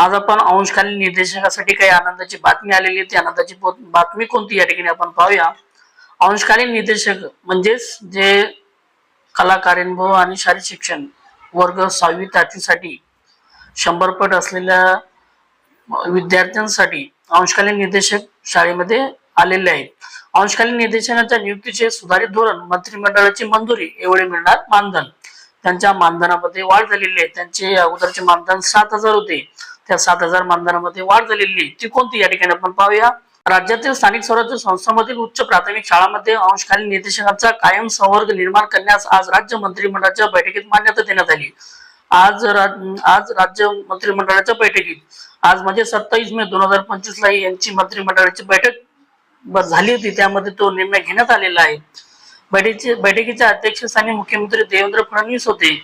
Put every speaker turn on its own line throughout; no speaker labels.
आज आपण अंशकालीन निर्देशकासाठी काही आनंदाची बातमी आलेली आहे. ती आनंदाची बातमी कोणती या ठिकाणी आपण पाहूया. अंशकालीन निर्देशक म्हणजेच जे कलाकार्यानुभव आणि शारीरिक शिक्षण वर्ग सहावी ते आठवीसाठी शंभर पट असलेल्या विद्यार्थ्यांसाठी अंशकालीन निर्देशक शाळेमध्ये आलेले आहेत. अंशकालीन निर्देशकांच्या नियुक्तीचे सुधारित धोरण मंत्रिमंडळाची मंजुरी एवढे मिळणार मानधन. त्यांच्या मानधनामध्ये वाढ झालेली आहे. त्यांचे अगोदरचे मानधन सात हजार होते. त्या सात हजार मानधनामध्ये वाढ झालेली आहे. ती कोणती? या ठिकाणी आपण पाहूया. राज्यातील स्थानिक स्वराज्य संस्थांमधील उच्च प्राथमिक शाळांमध्ये अंशकालीन निर्देशकांचा कायम संवर्ग निर्माण करण्यास आज राज्य मंत्रिमंडळाच्या बैठकीत मान्यता देण्यात आली. आज आज राज्य मंत्रिमंडळाच्या बैठकीत आज म्हणजे सत्तावीस मे दोन हजार पंचवीस ला यांची मंत्रिमंडळाची बैठक झाली होती. त्यामध्ये तो निर्णय घेण्यात आलेला आहे. बैठकीचे बैठकीच्या अध्यक्षस्थानी मुख्यमंत्री देवेंद्र फडणवीस होते.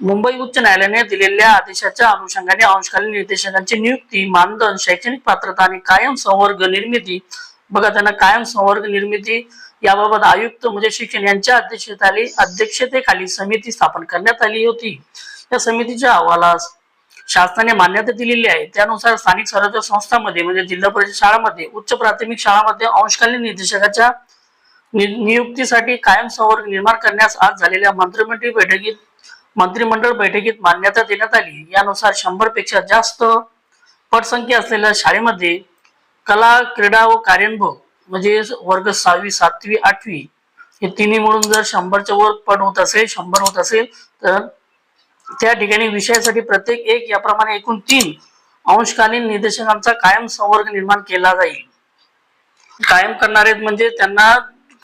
मुंबई उच्च न्यायालयाने दिलेल्या आदेशाच्या अनुषंगाने अंशकालीन निर्देशकांची नियुक्ती मानधन शैक्षणिक पात्रता आणि कायम संवर्ग निर्मिती. बघा त्यांना कायम संवर्ग निर्मिती याबाबत आयुक्त म्हणजे शिक्षण यांच्या अध्यक्षतेखाली अध्यक्षतेखाली समिती स्थापन करण्यात आली होती. या समितीच्या अहवालास शासनाने मान्यता दिलेली आहे. त्यानुसार स्थानिक स्वराज्य संस्थांमध्ये म्हणजे जिल्हा परिषद शाळांमध्ये उच्च प्राथमिक शाळांमध्ये अंशकालीन निर्देशकाच्या नियुक्तीसाठी कायम संवर्ग निर्माण करण्यास आज झालेल्या मंत्रिमंडळ बैठकीत मंत्रिमंडळ बैठकीत मान्यता देण्यात आली. यानुसार शंभरपेक्षा जास्त पटसंख्या असलेल्या शाळेमध्ये कला क्रीडा व कार्यानुभव म्हणजे वर्ग सहावी सातवी आठवी हे तिन्ही मिळून जर शंभरच्या वर पट होत असेल शंभर होत असेल तर त्या ठिकाणी विषयासाठी प्रत्येक एक याप्रमाणे एकूण तीन अंशकालीन निर्देशकांचा कायम संवर्ग निर्माण केला जाईल. कायम करणारे म्हणजे त्यांना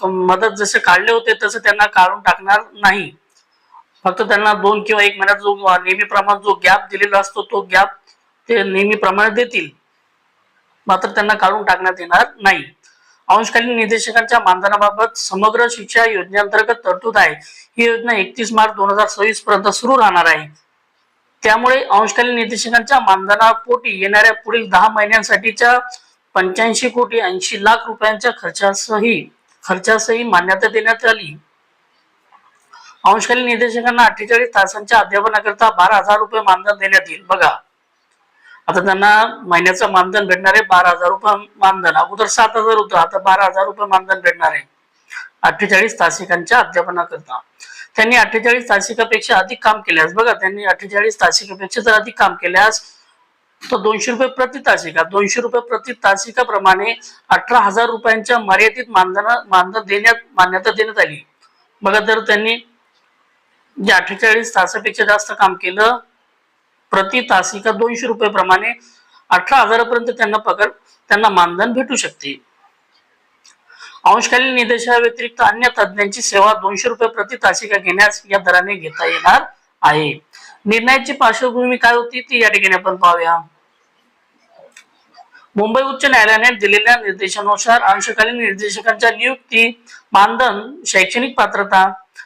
मदत जसे काढले होते तसं त्यांना काढून टाकणार नाही. फक्त त्यांना दोन किंवा एक महिन्यात जो नेहमीप्रमाणे जो गॅप दिलेला असतो तो गॅप ते नेहमीप्रमाणे देतील. मात्र त्यांना काढून टाकण्यात येणार नाही. अंशकालीन निदेशकांच्या मानधनाबाबत समग्र शिक्षा योजनेअंतर्गत तरतूद आहे. ही योजना एकतीस मार्च दोन हजार सव्वीस पर्यंत सुरू राहणार आहे. त्यामुळे अंशकालीन निदेशकांच्या मानधनापोटी येणाऱ्या पुढील दहा महिन्यांसाठीच्या पंच्याऐंशी कोटी ऐंशी लाख रुपयांच्या खर्चासही खर्चासही मान्यता देण्यात आली. अंशकालीन निदेशकांना अठ्ठेचाळीस तासांच्या अध्यापनाकरता बारा हजार रुपये मानधन देण्यात येईल. बघा. आता त्यांना महिन्याचं मानधन भेटणार आहे बारा हजार रुपये मानधन. अगोदर सात हजार होतं आता बारा हजार रुपये मानधन भेटणार आहे. अठ्ठेचाळीस तासिकांच्या अध्यापनाकरता. त्यांनी अठ्ठेचाळीस तासिकापेक्षा अधिक काम केल्यास बघा त्यांनी अठ्ठेचाळीस तासिकापेक्षा जर अधिक काम केल्यास तर दोनशे रुपये प्रति तासिका दोनशे रुपये प्रति तासिकाप्रमाणे अठरा हजार रुपयांच्या मर्यादित मानधन मानधन देण्यात मान्यता देण्यात आली. बघा जर त्यांनी जे अठ्ठेचाळीस तासापेक्षा जास्त काम केलं प्रति तासिका दोनशे रुपये प्रमाणे अठरा हजारापर्यंत त्यांना पगार त्यांना मानधन भेटू शकते. अंशकालीन निदेशाव्यतिरिक्त अन्य तज्ज्ञांची सेवा दोनशे रुपये प्रति तासिका घेण्यास या दराने घेता येणार आहे. निर्णयाची पार्श्वभूमी काय होती ती या ठिकाणी आपण पाहूया. मुंबई उच्च न्यायालयाने दिलेल्या निर्देशानुसार अंशकालीन निर्देशकांच्या नियुक्ती मानधन शैक्षणिक पात्रता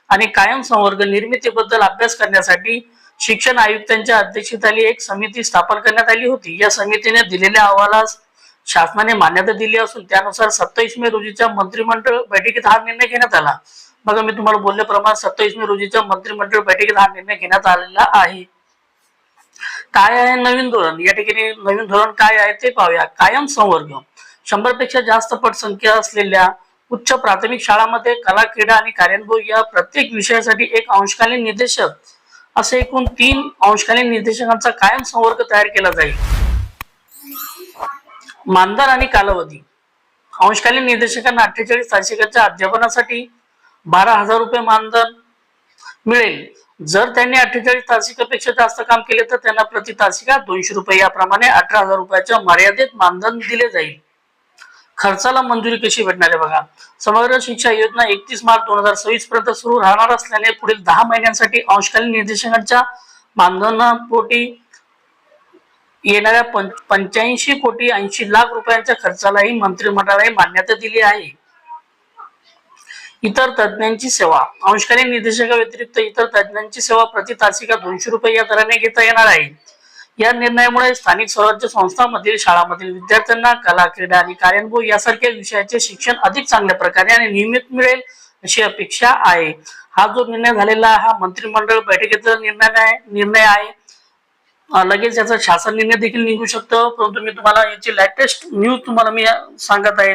आणि कायम संवर्ग निर्मितीबद्दल अभ्यास करण्यासाठी शिक्षण आयुक्तांच्या अध्यक्षतेखाली एक समिती स्थापन करण्यात आली होती. या समितीने दिलेल्या अहवालास शासनाने मान्यता दिली असून त्यानुसार सत्तावीस मे रोजीच्या मंत्रिमंडळ बैठकीत हा निर्णय घेण्यात आला. बघा मी तुम्हाला बोलल्याप्रमाणे सत्तावीस मे रोजीच्या मंत्रिमंडळ बैठकीत हा निर्णय घेण्यात आलेला आहे. काय आहे नवीन धोरण? या ठिकाणी नवीन धोरण काय आहे ते पाहूया. कायम संवर्ग. शंभरपेक्षा जास्त पटसंख्या असलेल्या उच्च प्राथमिक शाळांमध्ये कला क्रीडा आणि कार्यानुभव या प्रत्येक विषयासाठी एक अंशकालीन निर्देशक असे एकूण तीन अंशकालीन निर्देशकांचा कायम संवर्ग तयार केला जाईल. मानधन आणि कालावधी. अंशकालीन निर्देशकांना अठ्ठेचाळीस तासिकाच्या अध्यापनासाठी बारा हजार रुपये मानधन मिळेल. जर त्यांनी अठ्ठेचाळीस तासिकापेक्षा जास्त काम केले तर त्यांना प्रति तासिका दोनशे रुपये याप्रमाणे अठरा हजार रुपयाच्या मर्यादेत मानधन दिले जाईल. खर्चाला मंजुरी कशी भेटणार आहे बघा. समग्र शिक्षा योजना एकतीस मार्च दोन हजार सव्वीस पर्यंत सुरू राहणार असल्याने पुढील दहा महिन्यांसाठी अंशकालीन निर्देशकांच्या मानधनापोटी येणाऱ्या पंच्याऐंशी कोटी ऐंशी लाख रुपयांच्या खर्चालाही मंत्रिमंडळाने मान्यता दिली आहे. इतर तज्ञांची सेवा. अंशकालीन निर्देशका व्यतिरिक्त इतर तज्ञांची सेवा प्रति तासिका दोनशे रुपये या दराने घेता येणार आहे. या निर्णयामुळे स्थानिक स्वराज्य संस्थांमधील शाळांमधील विद्यार्थ्यांना कला क्रीडा आणि कार्यानुभव यासारख्या विषयाचे शिक्षण अधिक चांगल्या प्रकारे आणि नियमित मिळेल अशी अपेक्षा आहे. हा जो निर्णय झालेला हा मंत्रिमंडळ बैठकीचा निर्णय निर्णय आहे. लगेच याचा शासन निर्णय देखील निघू शकतो. परंतु मी तुम्हाला याची लेटेस्ट न्यूज तुम्हाला मी सांगत आहे.